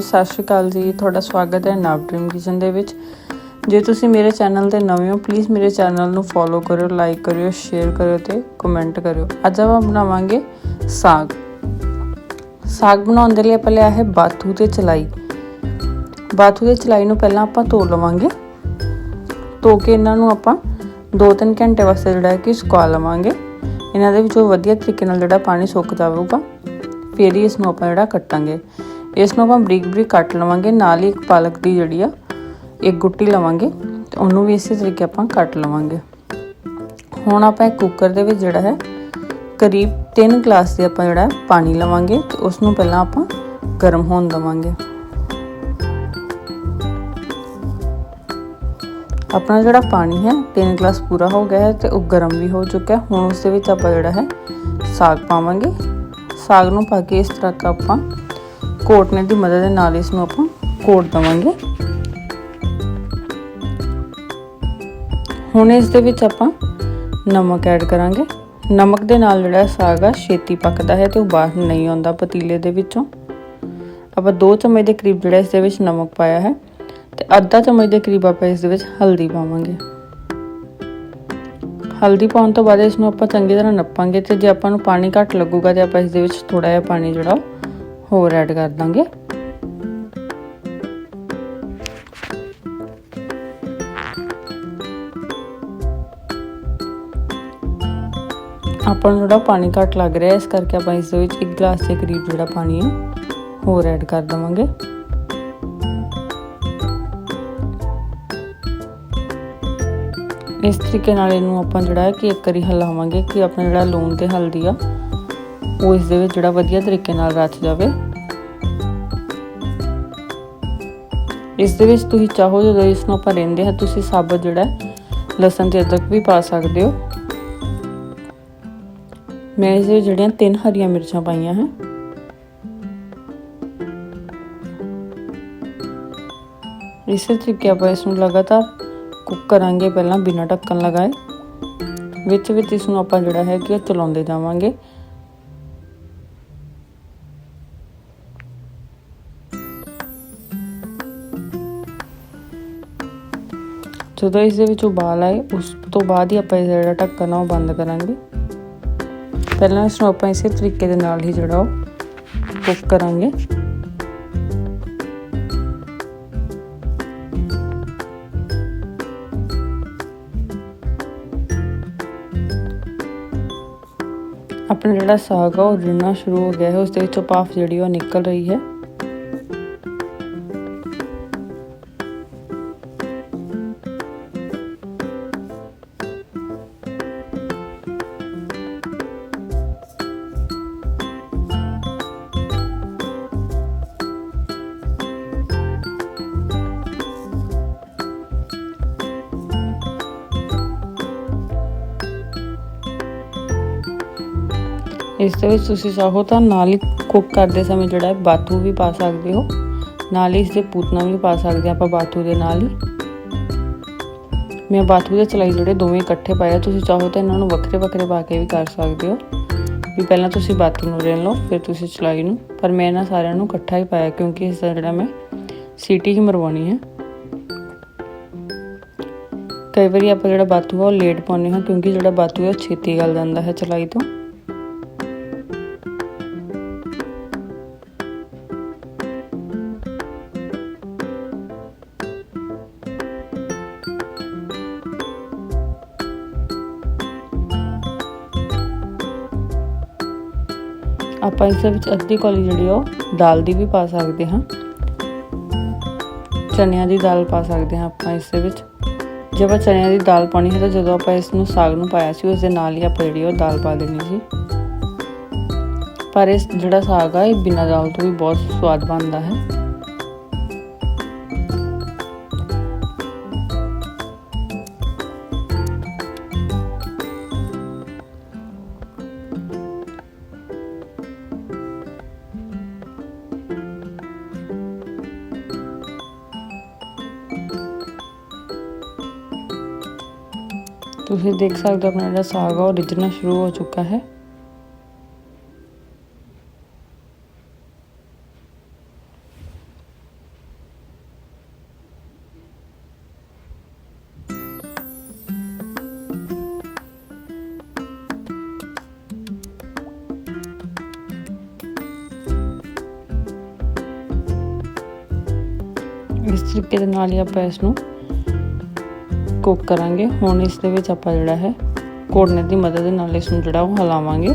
ਸਤਿ ਸ਼੍ਰੀ ਅਕਾਲ ਜੀ, ਤੁਹਾਡਾ ਸਵਾਗਤ ਹੈ ਨਵ ਡ੍ਰੀਮ ਕਿਚਨ ਦੇ ਵਿੱਚ। ਜੇ ਤੁਸੀਂ ਮੇਰੇ ਚੈਨਲ ਤੇ ਨਵੇਂ ਹੋ ਪਲੀਜ਼ ਮੇਰੇ ਚੈਨਲ ਨੂੰ ਫੋਲੋ ਕਰਿਓ ਲਾਈਕ ਕਰਿਓ ਸ਼ੇਅਰ ਕਰਿਓ ਤੇ ਕਮੈਂਟ ਕਰਿਓ। ਅੱਜ ਆਪਾਂ ਬਣਾਵਾਂਗੇ ਸਾਗ। ਸਾਗ ਬਣਾਉਣ ਦੇ ਲਈ ਆਪਾਂ ਲਿਆ ਹੈ ਬਾਥੂ ਤੇ ਚਲਾਈ। ਬਾਥੂ ਦੇ ਚਲਾਈ ਨੂੰ ਪਹਿਲਾਂ ਆਪਾਂ ਧੋ ਲਵਾਂਗੇ। ਧੋ ਕੇ ਇਹਨਾਂ ਨੂੰ ਆਪਾਂ 2-3 ਘੰਟੇ ਵਾਸਤੇ ਜਿਹੜਾ ਹੈ ਕਿ ਸੁਕਾ ਲਵਾਂਗੇ। ਇਹਨਾਂ ਦੇ ਵਿੱਚੋਂ ਵਧੀਆ ਤਰੀਕੇ ਨਾਲ ਜਿਹੜਾ ਪਾਣੀ ਸੁੱਕ ਜਾਵੇਗਾ, ਫਿਰ ਹੀ ਇਸ ਨੂੰ ਆਪਾਂ ਜਿਹੜਾ ਕੱਟਾਂਗੇ। ਇਸ ਨੂੰ ਆਪਾਂ ਬਰੀਕ ਬਰੀਕ ਕੱਟ ਲਵਾਂਗੇ, ਨਾਲ ਹੀ ਇੱਕ ਪਾਲਕ ਦੀ ਜਿਹੜੀ ਆ, ਇੱਕ ਗੁੱਟੀ ਲਵਾਂਗੇ ਤੇ ਉਹਨੂੰ ਵੀ ਇਸੇ ਤਰੀਕੇ ਆਪਾਂ ਕੱਟ ਲਵਾਂਗੇ। ਹੁਣ ਆਪਾਂ ਇੱਕ ਕੁੱਕਰ ਦੇ ਵਿੱਚ ਜਿਹੜਾ ਹੈ, ਕਰੀਬ 3 ਗਲਾਸ ਦੇ ਆਪਾਂ ਜਿਹੜਾ ਪਾਣੀ ਲਵਾਂਗੇ ਤੇ ਉਸ ਨੂੰ ਪਹਿਲਾਂ ਆਪਾਂ ਗਰਮ ਹੋਣ ਦਵਾਂਗੇ। ਆਪਣਾ ਜਿਹੜਾ ਪਾਣੀ ਹੈ 3 ਗਲਾਸ ਪੂਰਾ ਹੋ ਗਿਆ ਹੈ ਤੇ ਉਹ ਗਰਮ ਵੀ ਹੋ ਚੁੱਕਾ ਹੈ। ਹੁਣ ਉਸ ਦੇ ਵਿੱਚ ਆਪਾਂ ਜਿਹੜਾ ਹੈ ਸਾਗ ਪਾਵਾਂਗੇ। ਸਾਗ ਨੂੰ ਪਾ ਕੇ ਇਸ ਤਰ੍ਹਾਂ ਆਪਾਂ ਕੋਟਨੇ ਦੀ ਮਦਦ ਦੇ ਨਾਲ ਇਸ ਨੂੰ ਆਪਾਂ ਕੋਟ ਦਵਾਂਗੇ। ਹੁਣ ਇਸ ਦੇ ਵਿੱਚ ਆਪਾਂ ਨਮਕ ਐਡ ਕਰਾਂਗੇ। ਨਮਕ ਦੇ ਨਾਲ ਜਿਹੜਾ ਸਾਗ ਆ, ਛੇਤੀ ਪੱਕਦਾ ਹੈ ਤੇ ਉਹ ਬਾਹਰ ਨਹੀਂ ਆਉਂਦਾ ਪਤੀਲੇ ਦੇ ਵਿੱਚੋਂ। ਆਪਾਂ 2 ਚਮਚ ਦੇ ਕਰੀਬ ਜਿਹੜਾ ਇਸ ਦੇ ਵਿੱਚ ਨਮਕ ਪਾਇਆ ਹੈ ਤੇ ਅੱਧਾ ਚਮਚ ਦੇ ਕਰੀਬ ਆਪਾਂ ਇਸ ਦੇ ਵਿੱਚ ਹਲਦੀ ਪਾਵਾਂਗੇ। ਹਲਦੀ ਪਾਉਣ ਤੋਂ ਬਾਅਦ ਇਸ ਨੂੰ ਆਪਾਂ ਚੰਗੀ ਤਰ੍ਹਾਂ ਨੱਪਾਂਗੇ ਤੇ ਜੇ ਆਪਾਂ ਨੂੰ ਪਾਣੀ ਘੱਟ ਲੱਗੂਗਾ ਤੇ ਆਪਾਂ ਇਸ ਦੇ ਵਿੱਚ ਥੋੜਾ ਜਿਹਾ ਪਾਣੀ ਜਿਹੜਾ ਹੋਰ ਐਡ ਕਰ ਦਾਂਗੇ। ਆਪਾਂ ਨੂੰ ਜਿਹੜਾ ਪਾਣੀ ਘੱਟ ਲੱਗ ਰਿਹਾ, ਇਸ ਕਰਕੇ ਆਪਾਂ ਇਸ ਦੇ ਵਿੱਚ 1 ਗਲਾਸ ਦੇ ਕਰੀਬ ਜਿਹੜਾ ਪਾਣੀ ਹੈ, ਹੋਰ ਐਡ ਕਰ ਦਵਾਂਗੇ। ਇਸ ਤਰੀਕੇ ਨਾਲ ਇਹਨੂੰ ਆਪਾਂ ਜਿਹੜਾ ਹੈ ਕਿ ਇੱਕ ਵਾਰੀ ਹਿਲਾਵਾਂਗੇ ਕਿ ਆਪਣਾ ਜਿਹੜਾ ਲੂਣ ਤੇ ਹਲਦੀ ਆ ਉਹ ਇਸ ਦੇ ਵਿੱਚ ਜਿਹੜਾ ਵਧੀਆ ਤਰੀਕੇ ਨਾਲ ਰਚ ਜਾਵੇ। ਇਸ ਦੇ ਵਿੱਚ ਤੁਸੀਂ ਚਾਹੋ ਜਦੋਂ ਇਸ ਨੂੰ ਆਪਾਂ ਰਹਿੰਦੇ ਹਾਂ, ਤੁਸੀਂ ਸਾਬਤ ਜਿਹੜਾ ਲਸਣ ਤੇ ਅਦਰਕ ਵੀ ਪਾ ਸਕਦੇ ਹੋ। ਮੈਂ ਇਸ ਵਿੱਚ ਜਿਹੜੀਆਂ ਤਿੰਨ ਹਰੀਆਂ ਮਿਰਚਾਂ ਪਾਈਆਂ ਹੈ ਇਸੇ ਤਰੀਕੇ ਆਪਾਂ ਇਸ ਨੂੰ ਲਗਾਤਾਰ ਕੁੱਕ ਕਰਾਂਗੇ, ਪਹਿਲਾਂ ਬਿਨਾਂ ਢੱਕਣ ਲਗਾਏ। ਵਿੱਚ ਵਿੱਚ ਇਸ ਨੂੰ ਆਪਾਂ ਜਿਹੜਾ ਹੈ ਕਿ ਚਲਾਉਂਦੇ ਜਾਵਾਂਗੇ। ਜਦੋਂ ਇਸ ਦੇ ਵਿੱਚ ਉਬਾਲ ਆਏ। ਉਸ ਤੋਂ ਬਾਅਦ ਹੀ ਆਪਾਂ ਇਹ ਜਿਹੜਾ ਢੱਕਣ ਆ, ਉਹ ਬੰਦ ਕਰਾਂਗੇ। ਪਹਿਲਾਂ ਇਸ ਨੂੰ ਆਪਾਂ ਇਸੇ ਤਰੀਕੇ ਦੇ ਨਾਲ ਹੀ ਜਿਹੜਾ ਉਹ ਕੁੱਕ ਕਰਾਂਗੇ। ਆਪਣਾ ਜਿਹੜਾ ਸਾਗ ਆ, ਉਹ ਰਿੰਨਾ ਸ਼ੁਰੂ ਹੋ ਗਿਆ ਹੈ। ਉਸ ਦੇ ਵਿੱਚੋਂ ਭਾਫ ਜਿਹੜੀ ਉਹ ਨਿਕਲ ਰਹੀ ਹੈ। ਇਸ ਦੇ ਵਿੱਚ ਤੁਸੀਂ ਚਾਹੋ ਤਾਂ ਨਾਲ ਹੀ ਕੁੱਕ ਕਰਦੇ ਸਮੇਂ ਜਿਹੜਾ ਹੈ ਬਾਥੂ ਵੀ ਪਾ ਸਕਦੇ ਹੋ। ਨਾਲ ਹੀ ਇਸ ਦੇ ਪੂਤਨਾ ਵੀ ਪਾ ਸਕਦੇ ਆਪਾਂ ਬਾਥੂ ਦੇ ਨਾਲ ਹੀ। ਮੈਂ ਬਾਥੂ ਦੇ ਚਲਾਈ ਜਿਹੜੇ ਦੋਵੇਂ ਇਕੱਠੇ ਪਾਇਆ ਤੁਸੀਂ ਚਾਹੋ ਤਾਂ ਇਹਨਾਂ ਨੂੰ ਵੱਖਰੇ ਵੱਖਰੇ ਪਾ ਕੇ ਵੀ ਕਰ ਸਕਦੇ ਹੋ। ਵੀ ਪਹਿਲਾਂ ਤੁਸੀਂ ਬਾਥੂ ਨੂੰ ਰੇਨ ਲਓ, ਫਿਰ ਤੁਸੀਂ ਚਲਾਈ ਨੂੰ। ਪਰ ਮੈਂ ਇਹਨਾਂ ਸਾਰਿਆਂ ਨੂੰ ਇਕੱਠਾ ਹੀ ਪਾਇਆ ਕਿਉਂਕਿ ਇਸ ਦਾ ਜਿਹੜਾ ਮੈਂ ਸੀਟੀ ਹੀ ਮਰਵਾਉਣੀ ਹੈ। ਕਈ ਵਾਰੀ ਆਪਾਂ ਜਿਹੜਾ ਬਾਥੂ ਆ ਉਹ ਲੇਟ ਪਾਉਂਦੇ ਹਾਂ ਕਿਉਂਕਿ ਜਿਹੜਾ ਬਾਥੂ ਹੈ ਉਹ ਛੇਤੀ ਗਲ ਜਾਂਦਾ ਹੈ ਚਲਾਈ ਤੋਂ। ਆਪਾਂ ਇਸ ਵਿੱਚ ਅੱਧੀ ਕੌਲੀ ਜਿਹੜੀ ਉਹ ਦਾਲ ਦੀ ਵੀ ਪਾ ਸਕਦੇ ਹਾਂ। ਚਨਿਆਂ ਦੀ ਦਾਲ ਪਾ ਸਕਦੇ ਹਾਂ ਆਪਾਂ ਇਸ ਦੇ ਵਿੱਚ। ਜੇ ਆਪਾਂ ਚਨਿਆਂ ਦੀ ਦਾਲ ਪਾਣੀ ਹੈ ਤਾਂ ਜਦੋਂ ਆਪਾਂ ਇਸ ਨੂੰ ਸਾਗ ਨੂੰ ਪਾਇਆ ਸੀ ਉਸ ਦੇ ਨਾਲ ਹੀ ਆਪਾਂ ਜਿਹੜੀ ਉਹ ਦਾਲ ਪਾ ਦੇਣੀ ਸੀ। ਪਰ ਇਸ ਜਿਹੜਾ ਸਾਗ ਆ, ਇਹ ਬਿਨਾਂ ਦਾਲ ਤੋਂ ਵੀ ਬਹੁਤ ਸਵਾਦ ਬਣਦਾ ਹੈ। ਤੁਸੀਂ ਦੇਖ ਸਕਦੇ ਹੋ ਆਪਣਾ ਜਿਹੜਾ ਸਾਗ ਆ ਉਹ ਰਿਜਣਾ ਸ਼ੁਰੂ ਹੋ ਚੁੱਕਾ ਹੈ। ਇਸ ਤਰੀਕੇ ਦੇ ਨਾਲ ਹੀ ਆਪਾਂ ਇਸ ਨੂੰ ਕੁੱਕ ਕਰਾਂਗੇ। ਹੁਣ ਇਸ ਦੇ ਵਿੱਚ ਆਪਾਂ ਜਿਹੜਾ ਹੈ ਕੋੜਨੇ ਦੀ ਮਦਦ ਨਾਲ ਇਸ ਨੂੰ ਜਿਹੜਾ ਉਹ ਹਿਲਾਵਾਂਗੇ।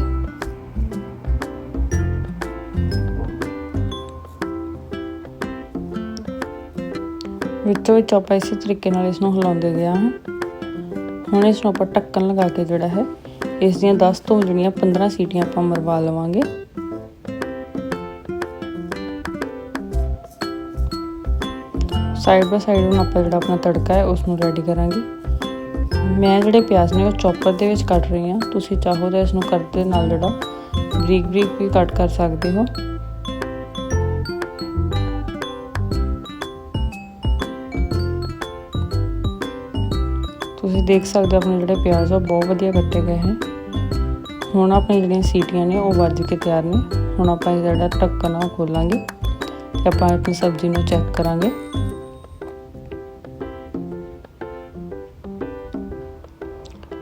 ਵਿੱਚੋਂ ਵਿੱਚ ਆਪਾਂ ਇਸੇ ਤਰੀਕੇ ਨਾਲ ਇਸ ਨੂੰ ਹਿਲਾਉਂਦੇ ਗਿਆ ਹਾਂ। ਹੁਣ ਇਸ ਨੂੰ ਆਪਾਂ ਢੱਕਣ ਲਗਾ ਕੇ ਜਿਹੜਾ ਹੈ, ਇਸ ਦੀਆਂ 10 ਤੋਂ ਜਿਹੜੀਆਂ 15 ਸੀਟੀਆਂ ਆਪਾਂ ਮਰਵਾ ਲਵਾਂਗੇ। ਸਾਈਡ ਬਾਈ ਸਾਈਡ ਹੁਣ ਆਪਾਂ ਜਿਹੜਾ ਆਪਣਾ ਤੜਕਾ ਹੈ ਉਸ ਨੂੰ ਰੈਡੀ ਕਰਾਂਗੇ। ਮੈਂ ਜਿਹੜੇ ਪਿਆਜ਼ ਨੇ ਉਹ ਚੌਪਰ ਦੇ ਵਿੱਚ ਕੱਟ ਰਹੀ ਹਾਂ। ਤੁਸੀਂ ਚਾਹੋ ਤਾਂ ਇਸ ਨੂੰ ਕਰਦੇ ਨਾਲ ਜਿਹੜਾ ਬਰੀਕ ਬਰੀਕ ਵੀ ਕੱਟ ਕਰ ਸਕਦੇ ਹੋ। ਤੁਸੀਂ ਦੇਖ ਸਕਦੇ ਹੋ ਆਪਣੇ ਜਿਹੜੇ ਪਿਆਜ਼ ਆ ਬਹੁਤ ਵਧੀਆ ਕੱਟੇ ਗਏ ਹਨ। ਹੁਣ ਆਪਣੀ ਜਿਹੜੀਆਂ ਸੀਟੀਆਂ ਨੇ, ਉਹ ਵੱਜ ਕੇ ਤਿਆਰ ਨੇ। ਹੁਣ ਆਪਾਂ ਇਹ ਜਿਹੜਾ ਢੱਕਣ ਆ, ਉਹ ਖੋਲਾਂਗੇ ਤੇ ਆਪਾਂ ਆਪਣੀ ਸਬਜ਼ੀ ਨੂੰ ਚੈੱਕ ਕਰਾਂਗੇ।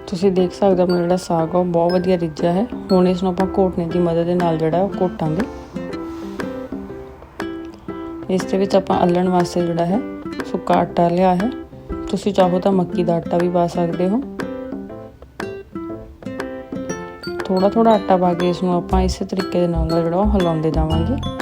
ਤੁਸੀਂ ਦੇਖ ਸਕਦੇ ਹੋ ਆਪਣਾ ਜਿਹੜਾ ਸਾਗ ਆ, ਉਹ ਬਹੁਤ ਵਧੀਆ ਰਿੱਝਿਆ ਹੈ। ਹੁਣ ਇਸ ਨੂੰ ਆਪਾਂ ਘੋਟਣੇ ਦੀ ਮਦਦ ਦੇ ਨਾਲ ਜਿਹੜਾ ਉਹ ਘੋਟਾਂਗੇ। ਇਸ ਦੇ ਵਿੱਚ ਆਪਾਂ ਅਲਣ ਵਾਸਤੇ ਜਿਹੜਾ ਹੈ, ਸੁੱਕਾ ਆਟਾ ਲਿਆ ਹੈ। ਤੁਸੀਂ ਚਾਹੋ ਤਾਂ ਮੱਕੀ ਦਾ ਆਟਾ ਵੀ ਪਾ ਸਕਦੇ ਹੋ। ਥੋੜਾ ਥੋੜਾ ਆਟਾ ਪਾ ਕੇ ਇਸ ਨੂੰ ਆਪਾਂ ਇਸੇ ਤਰੀਕੇ ਦੇ ਨਾਲ ਜਿਹੜਾ ਉਹ ਹਿਲਾਉਂਦੇ ਜਾਵਾਂਗੇ।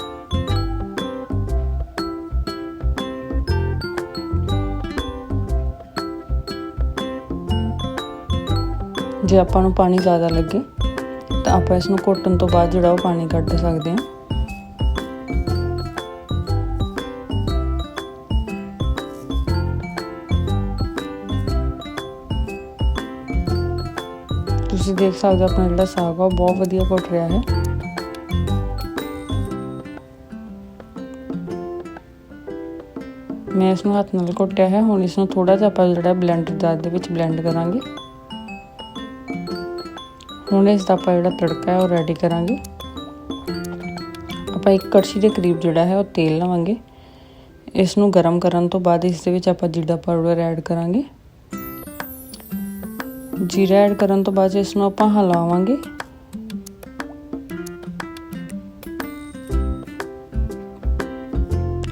ਜੇ ਆਪਾਂ ਨੂੰ ਪਾਣੀ ਜ਼ਿਆਦਾ ਲੱਗੇ, ਤਾਂ ਆਪਾਂ ਇਸ ਨੂੰ ਘੋਟਣ ਤੋਂ ਬਾਅਦ ਜਿਹੜਾ ਉਹ ਪਾਣੀ ਕੱਢ ਸਕਦੇ ਹਾਂ। ਤੁਸੀਂ ਦੇਖ ਸਕਦੇ ਹੋ ਆਪਣਾ ਜਿਹੜਾ ਸਾਗ ਆ, ਉਹ ਬਹੁਤ ਵਧੀਆ ਘੁੱਟ ਰਿਹਾ ਹੈ। ਮੈਂ ਇਸ ਨੂੰ ਹੱਥ ਨਾਲ ਘੁੱਟਿਆ ਹੈ, ਹੁਣ ਇਸ ਨੂੰ ਥੋੜਾ ਜਿਹਾ ਆਪਾਂ ਜਿਹੜਾ ਬਲੈਂਡਰ ਦਾਰ ਦੇ ਵਿੱਚ ਬਲੈਂਡ ਕਰਾਂਗੇ। ਹੁਣ ਇਸ ਦਾ ਆਪਾਂ ਜਿਹੜਾ ਤੜਕਾ ਹੈ ਉਹ ਰੈਡੀ ਕਰਾਂਗੇ। ਆਪਾਂ ਇੱਕ ਕੜਛੀ ਦੇ ਕਰੀਬ ਜਿਹੜਾ ਹੈ ਉਹ ਤੇਲ ਲਵਾਂਗੇ। ਇਸ ਨੂੰ ਗਰਮ ਕਰਨ ਤੋਂ ਬਾਅਦ ਇਸ ਦੇ ਵਿੱਚ ਆਪਾਂ ਜੀਰਾ ਪਾਊਡਰ ਐਡ ਕਰਾਂਗੇ। ਜੀਰਾ ਐਡ ਕਰਨ ਤੋਂ ਬਾਅਦ ਇਸ ਨੂੰ ਆਪਾਂ ਹਲਾਵਾਂਗੇ।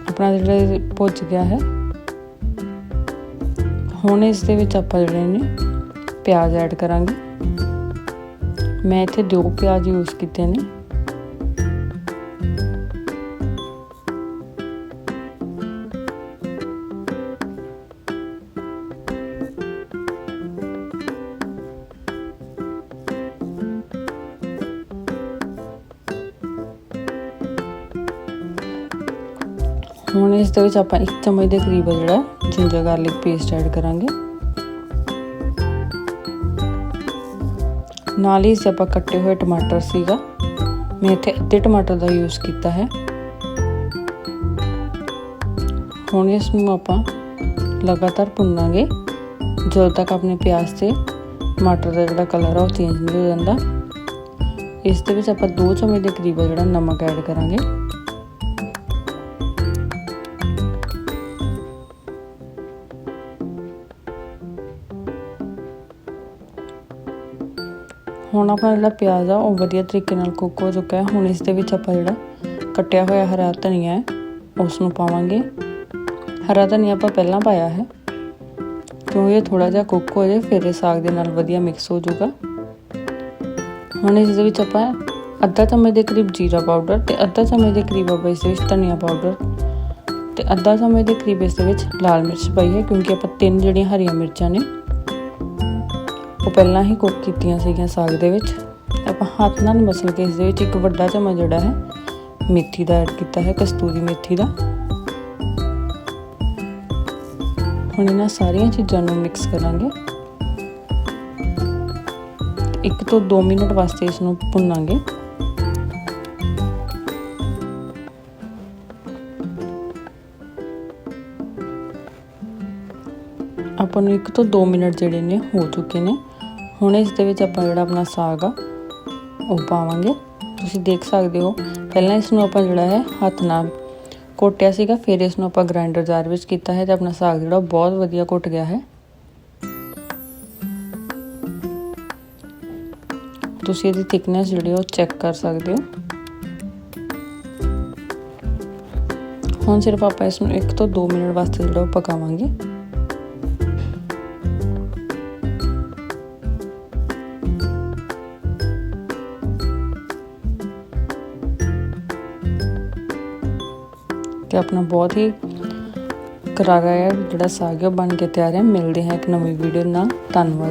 ਆਪਣਾ ਜਿਹੜਾ ਪੁੱਜ ਗਿਆ ਹੈ। ਹੁਣ ਇਸ ਦੇ ਵਿੱਚ ਆਪਾਂ ਜਿਹੜੇ ਨੇ ਪਿਆਜ਼ ਐਡ ਕਰਾਂਗੇ। ਮੈਂ ਇੱਥੇ ਦੋ ਪਿਆਜ਼ ਯੂਜ਼ ਕੀਤੇ ਨੇ। ਹੁਣ ਇਸ ਦੇ ਵਿੱਚ ਆਪਾਂ ਇੱਕ ਚਮਚ ਦੇ ਕਰੀਬ ਜਿਹੜਾ ਜਿੰਜਰ ਗਾਰਲਿਕ ਪੇਸਟ ਐਡ ਕਰਾਂਗੇ। ਨਾਲ ਹੀ ਆਪਾਂ ਕੱਟੇ ਹੋਏ ਟਮਾਟਰ ਸੀਗਾ। ਮੈਂ ਇੱਥੇ ਅੱਧੇ ਟਮਾਟਰ ਦਾ ਯੂਜ਼ ਕੀਤਾ ਹੈ। ਹੁਣ ਇਸ ਨੂੰ ਆਪਾਂ ਲਗਾਤਾਰ ਭੁੰਨਾਂਗੇ। ਜਦੋਂ ਤੱਕ ਆਪਣੇ ਪਿਆਜ਼ ਤੇ ਟਮਾਟਰ ਦਾ ਜਿਹੜਾ ਕਲਰ ਆ ਉਹ ਚੇਂਜ ਨਹੀਂ ਹੋ ਜਾਂਦਾ। ਇਸ ਦੇ ਵਿੱਚ ਆਪਾਂ 2 ਚਮਚ ਦੇ ਕਰੀਬ ਜਿਹੜਾ ਨਮਕ ਐਡ ਕਰਾਂਗੇ। ਹੁਣ ਆਪਣਾ ਜਿਹੜਾ ਪਿਆਜ਼ ਆ, ਉਹ ਵਧੀਆ ਤਰੀਕੇ ਨਾਲ ਕੁੱਕ ਹੋ ਚੁੱਕਾ ਹੈ। ਹੁਣ ਇਸ ਦੇ ਵਿੱਚ ਆਪਾਂ ਜਿਹੜਾ ਕੱਟਿਆ ਹੋਇਆ ਹਰਾ ਧਨੀਆ ਹੈ ਉਸ ਨੂੰ ਪਾਵਾਂਗੇ। ਹਰਾ ਧਨੀਆ ਆਪਾਂ ਪਹਿਲਾਂ ਪਾਇਆ ਹੈ। ਕਿਉਂ ਇਹ ਥੋੜਾ ਜਿਹਾ ਕੁੱਕ ਹੋ ਜਾਏ, ਫਿਰ ਇਹ ਸਾਗ ਦੇ ਨਾਲ ਵਧੀਆ ਮਿਕਸ ਹੋ ਜਾਊਗਾ। ਹੁਣ ਇਸ ਦੇ ਵਿੱਚ ਆਪਾਂ ਅੱਧਾ ਚਮਚ ਦੇ ਕਰੀਬ ਜੀਰਾ ਪਾਊਡਰ ਤੇ ਅੱਧਾ ਚਮਚ ਦੇ ਕਰੀਬ ਆਪਾਂ ਇਸ ਦੇ ਵਿੱਚ ਧਨੀਆ ਪਾਊਡਰ ਤੇ ਅੱਧਾ ਚਮਚ ਦੇ ਕਰੀਬ ਇਸ ਦੇ ਵਿੱਚ ਲਾਲ ਮਿਰਚ ਪਾਈ ਹੈ, ਕਿਉਂਕਿ ਆਪਾਂ ਤਿੰਨ ਜਿਹੜੀਆਂ ਹਰੀਆਂ ਮਿਰਚਾਂ ਨੇ ਉਹ ਪਹਿਲਾਂ ਹੀ ਕੁੱਕ ਕੀਤੀਆਂ ਸੀਗੀਆਂ ਸਾਗ ਦੇ ਵਿੱਚ। ਆਪਾਂ ਹੱਥ ਨਾਲ ਮਸਲ ਕੇ ਇਸ ਦੇ ਵਿੱਚ ਇੱਕ ਵੱਡਾ ਚਮਚ ਜਿਹੜਾ ਹੈ, ਮੇਥੀ ਦਾ ਐਡ ਕੀਤਾ ਹੈ, ਕਸਤੂਰੀ ਮੇਥੀ ਦਾ। ਹੁਣ ਇਹਨਾਂ ਸਾਰੀਆਂ ਚੀਜ਼ਾਂ ਨੂੰ ਮਿਕਸ ਕਰਾਂਗੇ। ਇੱਕ ਤੋਂ 2 ਮਿੰਟ ਵਾਸਤੇ ਇਸ ਨੂੰ ਭੁੰਨਾਂਗੇ। ਆਪਾਂ ਨੂੰ ਇੱਕ ਤੋਂ 2 ਮਿੰਟ ਜਿਹੜੇ ਨੇ ਹੋ ਚੁੱਕੇ ਨੇ। ਹੁਣ ਇਸ ਦੇ ਵਿੱਚ ਆਪਾਂ ਜਿਹੜਾ ਆਪਣਾ ਸਾਗ ਆ, ਉਹ ਪਾਵਾਂਗੇ। ਤੁਸੀਂ ਦੇਖ ਸਕਦੇ ਹੋ, ਪਹਿਲਾਂ ਇਸ ਨੂੰ ਆਪਾਂ ਜਿਹੜਾ ਹੈ ਹੱਥ ਨਾਲ ਕੋਟਿਆ ਸੀਗਾ, ਫਿਰ ਇਸ ਨੂੰ ਆਪਾਂ ਗ੍ਰਾਈਂਡਰ ਜਾਰ ਵਿੱਚ ਕੀਤਾ ਹੈ ਤੇ ਆਪਣਾ ਸਾਗ ਜਿਹੜਾ ਬਹੁਤ ਵਧੀਆ ਕੁੱਟ ਗਿਆ ਹੈ। ਤੁਸੀਂ ਇਹਦੀ ਥਿਕਨੈਸ ਜਿਹੜੀ ਉਹ ਚੈੱਕ ਕਰ ਸਕਦੇ ਹੋ। ਹੁਣ ਸਿਰਫ ਆਪਾਂ ਇਸ ਨੂੰ 1 ਤੋਂ 2 ਮਿੰਟ ਵਾਸਤੇ ਜਿਹੜਾ ਉਹ ਪਕਾਵਾਂਗੇ। ਤੇ ਆਪਣਾ ਬਹੁਤ ਹੀ ਕਰਾਰਾ ਜਿਹੜਾ ਸਾਗ ਹੈ, ਉਹ ਬਣ ਕੇ ਤਿਆਰ ਹੈ। ਮਿਲਦੇ ਹਾਂ ਇੱਕ ਨਵੀਂ ਵੀਡੀਓ ਨਾਲ। ਧੰਨਵਾਦ।